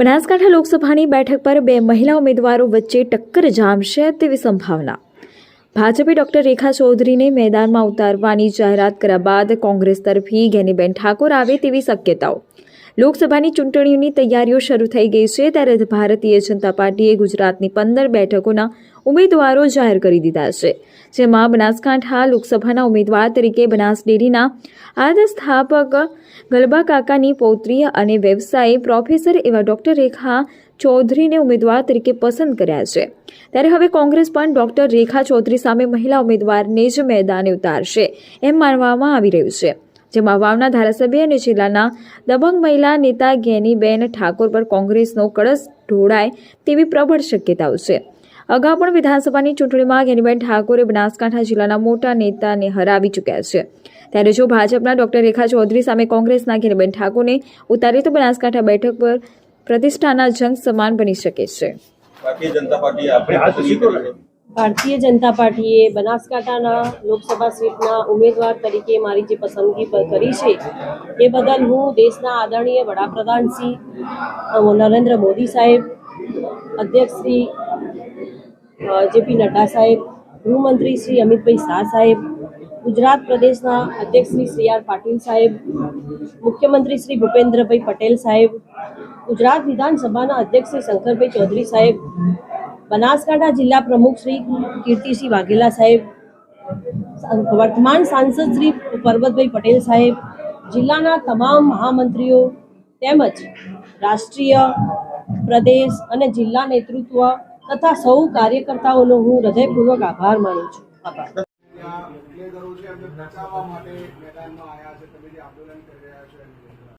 બનાસકાંઠા લોકસભાની બેઠક પર બે મહિલા ઉમેદવારો વચ્ચે ટક્કર જામશે તેવી સંભાવના. ભાજપે ડોક્ટર રેખા ચૌધરીને મેદાનમાં ઉતારવાની જાહેરાત કર્યા બાદ કોંગ્રેસ તરફી ગેનીબેન ઠાકોર આવે તેવી શક્યતાઓ. લોકસભાની ચૂંટણીઓની તૈયારીઓ શરૂ થઈ ગઈ છે ત્યારે ભારતીય જનતા પાર્ટીએ ગુજરાતની પંદર બેઠકોના ઉમેદવારો જાહેર કરી દીધા છે. જેમાં બનાસકાંઠા લોકસભાના ઉમેદવાર તરીકે બનાસ ડેરીના આદસ્થાપક સ્થાપક ગલબા કાકાની પૌત્રી અને વ્યવસાયી પ્રોફેસર એવા ડોક્ટર રેખા ચૌધરીને ઉમેદવાર તરીકે પસંદ કર્યા છે. ત્યારે હવે કોંગ્રેસ પણ ડોક્ટર રેખા ચૌધરી સામે મહિલા ઉમેદવારને જ મેદાને ઉતારશે એમ માનવામાં આવી રહ્યું છે. જેમાં વાવના ધારાસભ્ય અને જિલ્લાના દબંગ મહિલા નેતા ગેનીબેન ઠાકોર પર કોંગ્રેસનો કળશ ઢોળાય તેવી પ્રબળ શક્યતાઓ છે. અગાઉ પણ વિધાનસભાની ચૂંટણીમાં ગેનીબેન ઠાકોરે બનાસકાંઠા જિલ્લાના મોટા નેતાને હરાવી ચૂક્યા છે ત્યારે જો ભાજપના ડોક્ટર રેખા ચૌધરી સામે કોંગ્રેસના ગેનીબેન ઠાકોરને ઉતારે તો બનાસકાંઠા બેઠક પર પ્રતિષ્ઠાના જંગ સમાન બની શકે છે. ભારતીય જનતા પાર્ટીએ બનાસકાંઠાના લોકસભા સીટના ઉમેદવાર તરીકે મારી જે પસંદગી કરી છે એ બદલ હું દેશના આદરણીય વડાપ્રધાન શ્રી નરેન્દ્ર મોદી સાહેબ અધ્યક્ષ શ્રી જેપી નડ્ડા સાહેબ, ગૃહમંત્રી શ્રી અમિતભાઈ શાહ સાહેબ, ગુજરાત પ્રદેશના અધ્યક્ષ શ્રી સી આર પાટીલ સાહેબ, મુખ્યમંત્રી શ્રી ભૂપેન્દ્રભાઈ પટેલ સાહેબ, ગુજરાત વિધાનસભાના અધ્યક્ષ શ્રી શંકરભાઈ ચૌધરી સાહેબ, બનાસકાંઠા જિલ્લા પ્રમુખ શ્રી કીર્તિસિંહ વાઘેલા સાહેબ વર્તમાન સાંસદ શ્રી પરબતભાઈ પટેલ સાહેબ, જિલ્લાના તમામ મહામંત્રીઓ તેમજ રાષ્ટ્રીય પ્રદેશ અને જિલ્લા નેતૃત્વ તથા સૌ કાર્યકર્તાઓનો હું હૃદયપૂર્વક આભાર માનું છું. આભાર.